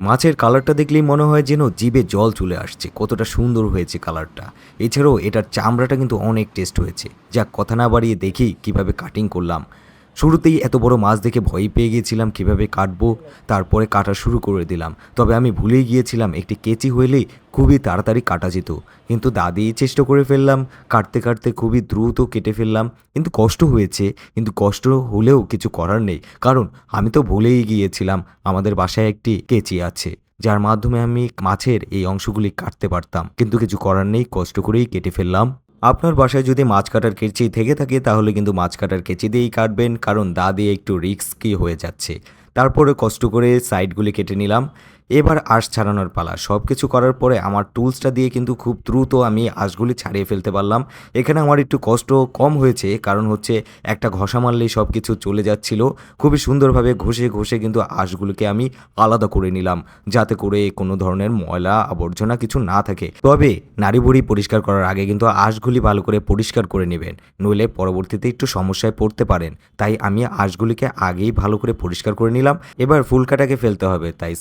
মাছের কালারটা দেখলেই মনে হয় যেন জিভে জল চলে আসছে, কতটা সুন্দর হয়েছে কালারটা। এছাড়াও এটার চামড়াটা কিন্তু অনেক টেস্ট হয়েছে। যা কথা না বাড়িয়ে দেখি কীভাবে কাটিং করলাম। শুরুতেই এত বড় মাছ দেখে ভয় পেয়ে গিয়েছিলাম কীভাবে কাটবো, তারপরে কাটা শুরু করে দিলাম। তবে আমি ভুলেই গিয়েছিলাম, একটি কেচি হইলে খুবই তাড়াতাড়ি কাটা যেত। কিন্তু দাদি চেষ্টা করে ফেললাম, কাটতে কাটতে খুবই দ্রুত কেটে ফেললাম। কিন্তু কষ্ট হয়েছে, কিন্তু কষ্ট হলেও কিছু করার নেই। কারণ আমি তো ভুলেই গিয়েছিলাম, আমাদের বাসায় একটি কেচি আছে, যার মাধ্যমে আমি মাছের এই অংশগুলি কাটতে পারতাম। কিন্তু কিছু করার নেই, কষ্ট করেই কেটে ফেললাম। আপনার বাসায় যদি মাছ কাটার কেঁচি থেকে থাকে, তাহলে কিন্তু মাছ কাটার কেঁচি দিয়েই কাটবেন, কারণ দা দিয়ে একটু রিস্কি হয়ে যাচ্ছে। তারপরে কষ্ট করে সাইডগুলি কেটে নিলাম। এবার আঁশ ছাড়ানোর পালা। সব কিছু করার পরে আমার টুলসটা দিয়ে কিন্তু খুব দ্রুত আমি আঁশগুলি ছাড়িয়ে ফেলতে পারলাম। এখানে আমার একটু কষ্ট কম হয়েছে, কারণ হচ্ছে একটা ঘষা মারলেই সব কিছু চলে যাচ্ছিল। খুবই সুন্দরভাবে ঘষে ঘষে কিন্তু আঁশগুলোকে আমি আলাদা করে নিলাম, যাতে করে কোনো ধরনের ময়লা আবর্জনা কিছু না থাকে। তবে নারী বুড়ি পরিষ্কার করার আগে কিন্তু আঁশগুলি ভালো করে পরিষ্কার করে নেবেন, নইলে পরবর্তীতে একটু সমস্যায় পড়তে পারেন। তাই আমি আঁশগুলিকে আগেই ভালো করে পরিষ্কার করে নিলাম। এবার ফুলকাটাকে ফেলতে হবে, তাই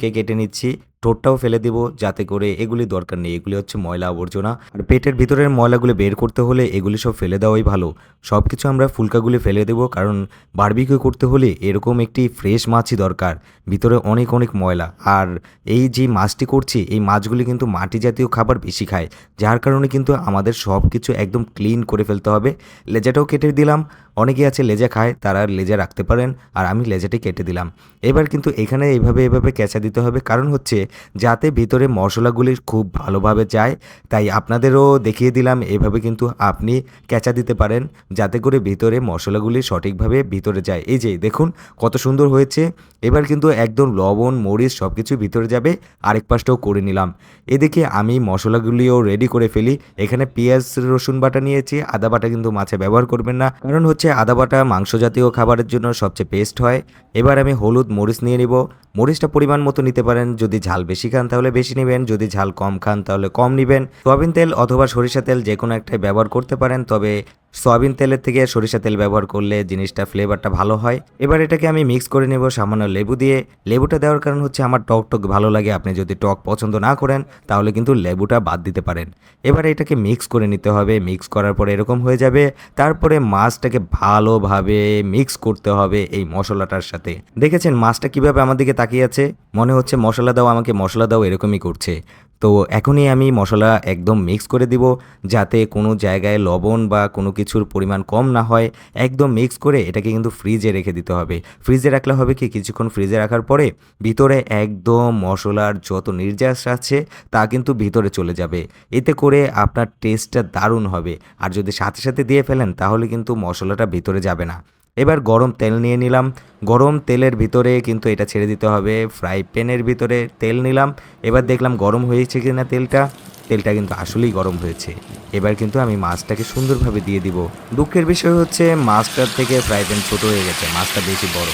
সাইডগুলিকে কেটে নিচ্ছি। ঠোঁটটাও ফেলে দিব যাতে করে এগুলি দরকার নেই। এগুলি হচ্ছে ময়লা আবর্জনা। আর পেটের ভিতরের ময়লাগুলো বের করতে হলে এগুলি সব ফেলে দেওয়াই ভালো। সব কিছু আমরা ফুলকাগুলি ফেলে দেবো, কারণ বারবিকিউ করতে হলে এরকম একটি ফ্রেশ মাছই দরকার, ভিতরে অনেক অনেক ময়লা। আর এই যে মাছটি করছি, এই মাছগুলি কিন্তু মাটি জাতীয় খাবার বেশি খায়, যার কারণে কিন্তু আমাদের সব কিছু একদম ক্লিন করে ফেলতে হবে। লেজাটাও কেটে দিলাম। অনেকে আছে লেজা খায়, তারা লেজা রাখতে পারেন, আর আমি লেজাটি কেটে দিলাম। এবার কিন্তু এখানে এইভাবে এভাবে ক্যাঁচা দিতে হবে, কারণ হচ্ছে যাতে ভিতরে মশলাগুলি খুব ভালোভাবে যায়। তাই আপনাদেরও দেখিয়ে দিলাম, এভাবে কিন্তু আপনি ক্যাঁচা দিতে পারেন, যাতে করে ভিতরে মশলাগুলি সঠিকভাবে ভিতরে যায়। এই যে, দেখুন কত সুন্দর হয়েছে। এবার কিন্তু একদম লবণ, মরিচ সব কিছু ভিতরে যাবে। আরেক পাশটাও করে নিলাম। এদিকে আমি মশলাগুলিও রেডি করে ফেলি। এখানে পেঁয়াজ, রসুন বাটা নিয়েছি। আদা বাটা কিন্তু মাছে ব্যবহার করবেন না। কারণ হচ্ছে আদা বাটা মাংস জাতীয় খাবারের জন্য সবচেয়ে বেস্ট হয়। এবার আমি হলুদ, মরিচ নিয়ে নিব। মরিচটা পরিমাণ মতো নিতে পারেন, যদি ঝাল বেশি খান তাহলে বেশি নেবেন। যদি ঝাল কম খান তাহলে কম নেবেন। সয়াবিন তেল অথবা সরিষা তেল যে কোনো একটাই ব্যবহার করতে পারেন। তবে সয়াবিন তেলের থেকে সরিষা তেল ব্যবহার করলে জিনিসটা ফ্লেভারটা ভালো হয়। এবার এটাকে আমি মিক্স করে নেব সামান্য লেবু দিয়ে। লেবুটা দেওয়ার কারণ হচ্ছে আমার টক টক ভালো লাগে। আপনি যদি টক পছন্দ না করেন, তাহলে কিন্তু লেবুটা বাদ দিতে পারেন। এবার এটাকে মিক্স করে নিতে হবে। মিক্স করার পরে এরকম হয়ে যাবে। তারপরে মাছটাকে ভালোভাবে মিক্স করতে হবে এই মশলাটার সাথে। দেখেছেন মাছটা কীভাবে আমার দিকে তাকিয়ে আছে? মনে হচ্ছে মশলা দাও, আমাকে মশলা দাও, এরকমই করছে। তো এখনই আমি মশলা একদম মিক্স করে দিব যাতে কোনো জায়গায় লবণ বা কোনো কিছুর পরিমাণ কম না হয়। একদম মিক্স করে এটাকে কিন্তু ফ্রিজে রেখে দিতে হবে। ফ্রিজে রাখলে হবে কি? কিছুক্ষণ ফ্রিজে রাখার পরে ভিতরে একদম মশলার যত নির্যাস আছে তা কিন্তু ভিতরে চলে যাবে। এতে করে আপনার টেস্টটা দারুণ হবে। আর যদি সাথে সাথে দিয়ে ফেলেন তাহলে কিন্তু মশলাটা ভিতরে যাবে না। এবার গরম তেল নিয়ে নিলাম। গরম তেলের ভিতরে কিন্তু এটা ছেড়ে দিতে হবে। ফ্রাই প্যানের ভিতরে তেল নিলাম। এবার দেখলাম গরম হয়েছে কি না তেলটা। তেলটা কিন্তু আসলেই গরম হয়েছে। এবার কিন্তু আমি মাছটাকে সুন্দরভাবে দিয়ে দিব। দুঃখের বিষয় হচ্ছে মাছটার থেকে ফ্রাই প্যান ছোটো হয়ে গেছে, মাছটা বেশি বড়।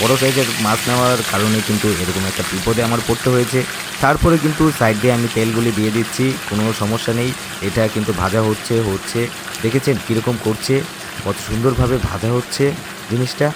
বড় সাইজের মাছ নেওয়ার কারণে কিন্তু এরকম একটা বিপদে আমার পড়তে হয়েছে। তারপরে কিন্তু সাইড দিয়ে আমি তেলগুলি দিয়ে দিচ্ছি, কোনো সমস্যা নেই। এটা কিন্তু ভাজা হচ্ছে হচ্ছে। দেখেছেন কীরকম করছে? কত সুন্দরভাবে ভাজা হচ্ছে জিনিসটা।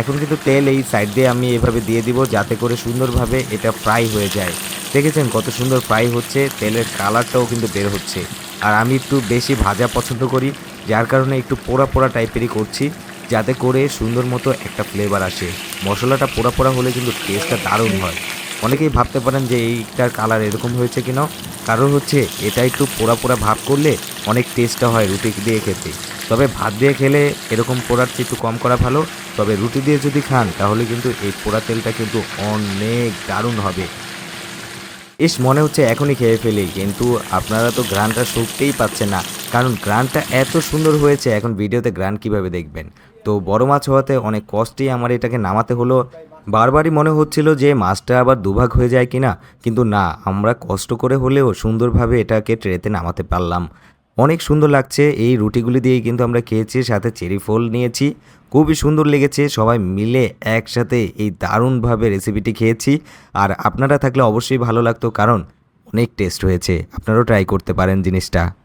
এখন কিন্তু তেল এই সাইড দিয়ে আমি এভাবে দিয়ে দিব যাতে করে সুন্দরভাবে এটা ফ্রাই হয়ে যায়। দেখেছেন কত সুন্দর ফ্রাই হচ্ছে, তেলের কালারটাও কিন্তু বের হচ্ছে। আর আমি একটু বেশি ভাজা পছন্দ করি, যার কারণে একটু পোড়া পোড়া টাইপেরই করছি, যাতে করে সুন্দর মতো একটা ফ্লেভার আসে। মশলাটা পোড়া পোড়া হলে কিন্তু টেস্টটা দারুণ হয়। অনেকেই ভাবতে পারেন যে এইটার কালার এরকম হয়েছে কিনা। কারণ হচ্ছে এটা একটু পোড়া পোড়া ভাব করলে অনেক টেস্টটা হয় রুটি দিয়ে খেতে। তবে ভাত দিয়ে খেলে এরকম পোড়ার একটু কম করা ভালো। তবে রুটি দিয়ে যদি খান, তাহলে কিন্তু এই পোড়া তেলটা কিন্তু অনেক দারুণ হবে। ইস, মনে হচ্ছে এখনই খেয়ে ফেলি, কিন্তু আপনারা তো গ্রানটা শুকতেই পাচ্ছেন না। কারণ গ্রানটা এত সুন্দর হয়েছে, এখন ভিডিওতে গ্রান কীভাবে দেখবেন? তো বড় মাছ হওয়াতে অনেক কষ্টেই আমার এটাকে নামাতে হলো। বারবারই মনে হচ্ছিল যে মাছটা আবার দুভাগ হয়ে যায় কিনা, কিন্তু না, আমরা কষ্ট করে হলেও সুন্দরভাবে এটাকে ট্রেতে নামাতে পারলাম। অনেক সুন্দর লাগছে, এই রুটিগুলি দিয়েই কিন্তু আমরা খেয়েছি, সাথে চেরি ফল নিয়েছি। খুবই সুন্দর লেগেছে, সবাই মিলে একসাথে এই দারুণভাবে রেসিপিটি খেয়েছি। আর আপনারা থাকলে অবশ্যই ভালো লাগতো, কারণ অনেক টেস্ট হয়েছে। আপনারাও ট্রাই করতে পারেন জিনিসটা।